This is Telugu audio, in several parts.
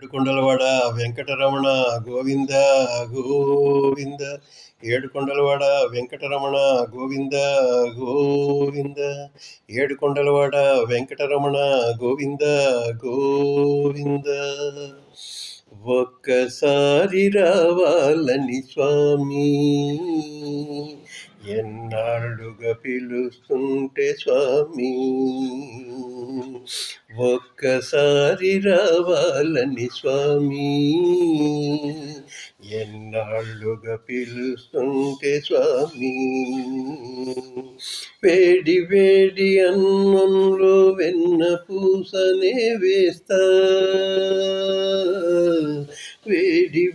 ఏడుకొండలవాడ వెంకటరమణ గోవింద గోవింద. ఏడుకొండలవాడ వెంకటరమణ గోవింద గోవింద. ఏడుకొండలవాడ వెంకటరమణ గోవింద గోవింద. ఒక్కసారి రావాలని స్వామి. ఎన్నాళ్ళుగా పిలుస్తుంటే స్వామి? ఒక్కసారి రావాలని స్వామి. ఎన్నాళ్ళుగా పిలుస్తుంటే స్వామి? వేడి వేడి అన్నంలో వెన్న పూసనే వేస్తా.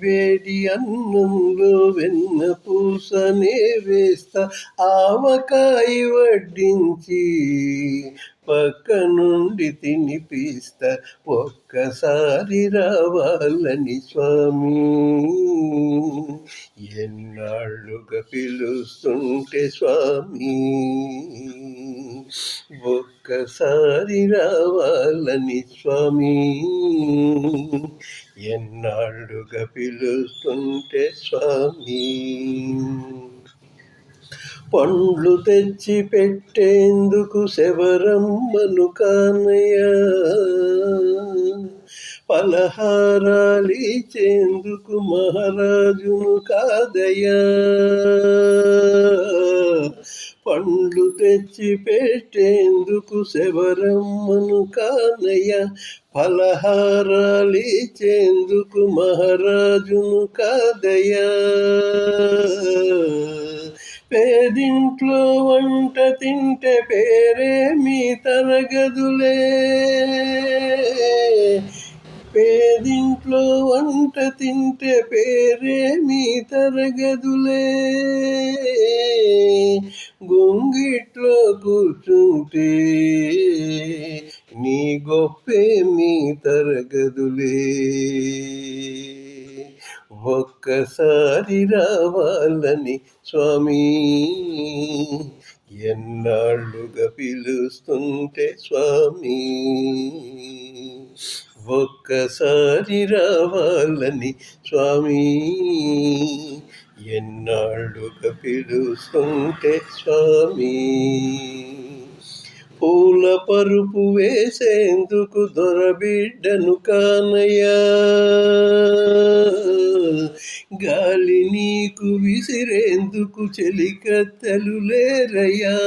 వేడి అన్నంలో వెన్న పూసనే వేస్తా. ఆవకాయ వడ్డించి పక్క నుండి తినిపిస్తా. ఒక్కసారి రావాలని స్వామి. ఎన్నాళ్ళుగా పిలుస్తుంటే స్వామి. ఒక్కసారి రావాలని స్వామి. ఎన్నాళ్ళుగా పిలుస్తుంటే స్వామి. పండ్లు తెచ్చి పెట్టేందుకు శబరమ్మను కానయ్య. పలహారాలిచేందుకు మహారాజును కాదయ్యా. పండ్లు తెచ్చి పెట్టేందుకు శబరమ్మను కానయ్య ఫలహారాలిచేందుకు మహారాజును కాదయ్యా. పేదింట్లో వంట తింటే పేరే మీ తరగదులే. పేదింట్లో వంట తింటే పేరే మీ తరగదులే. గుంగిట్లో కూర్చుంటే నీ గొప్పే మీ తరగదులే ఒక్కసారి రావాలని స్వామి ఎన్నాళ్ళుగా పిలుస్తుంటే స్వామి ఒక్కసారి రావాలని స్వామి. ఎన్నాళ్ళుగా పిలుస్తుంటే స్వామి? పూల పరుపు వేసేందుకు దొరబిడ్డను కానయ్యా. గాలి నీకు విసిరేందుకు చెలికత్తలు లేరయ్యా.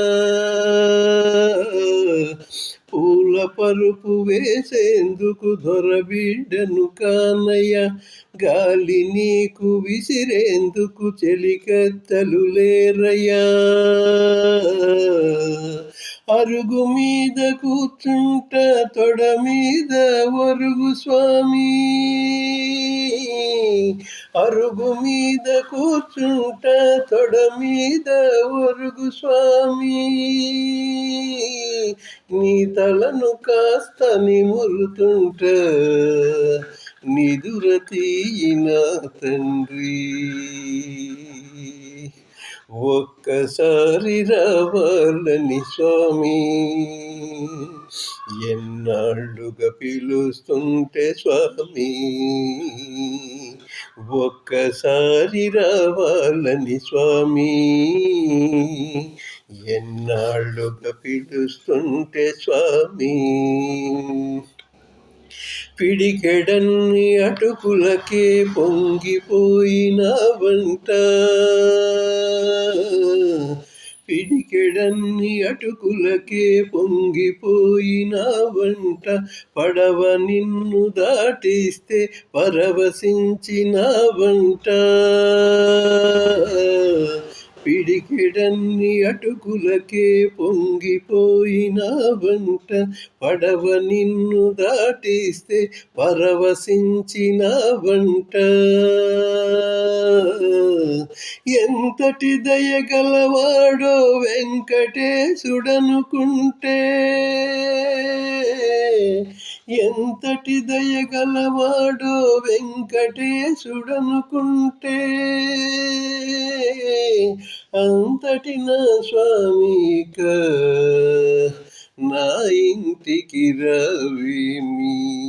పూల పరుపు వేసేందుకు దొరబిడ్డను కానయ్య. గాలి నీకు విసిరేందుకు చెలికత్తలు లేరయ్యా. అరుగు మీద కూర్చుంట తొడ మీద ఒరుగు స్వామి. అరుగు మీద కూర్చుంట తొడ మీద ఒరుగు స్వామి. నీ తలను కాస్త నిమురుతుంట నిదురతీయిన తండ్రి. ఒక్కసారి రావాలని స్వామి ఎన్నాళ్ళుగా పిలుస్తుంటే స్వామి. ఒక్కసారి రావాలని స్వామి. ఎన్నాళ్ళుగా పిలుస్తుంటే స్వామి. పిడికెడన్ని అటుకులకే పొంగిపోయినావంట. పిడికెడన్ని అటుకులకే పొంగిపోయిన వంట పడవ నిన్ను దాటిస్తే పరవశించిన వంట పిడికిడన్ని అటుకులకే పొంగిపోయిన వంట పడవ నిన్ను దాటిస్తే పరవశించిన వంట. ఎంతటి దయగలవాడో వెంకటేశుడనుకుంటే ఎంతటి దయగలవాడో వెంకటేశుడనుకుంటే అంతటి నా స్వామిక నా ఇంటికి రవిమి?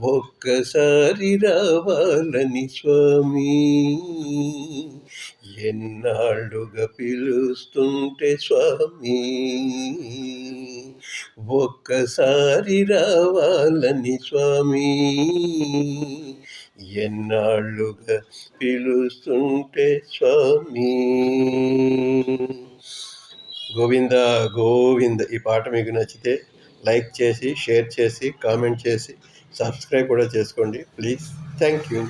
ఒక్కసారి రావాలని స్వామి. ఎన్నాళ్ళుగా పిలుస్తుంటే స్వామి. ఒక్కసారి రావాలని స్వామి. ఎన్నాళ్ళుగా పిలుస్తుంటే స్వామి. గోవింద గోవింద ఈ పాట మీకు నచ్చితే లైక్ చేసి షేర్ చేసి కామెంట్ చేసి. సబ్స్క్రైబ్ కూడా చేసుకోండి ప్లీజ్ థ్యాంక్ యూ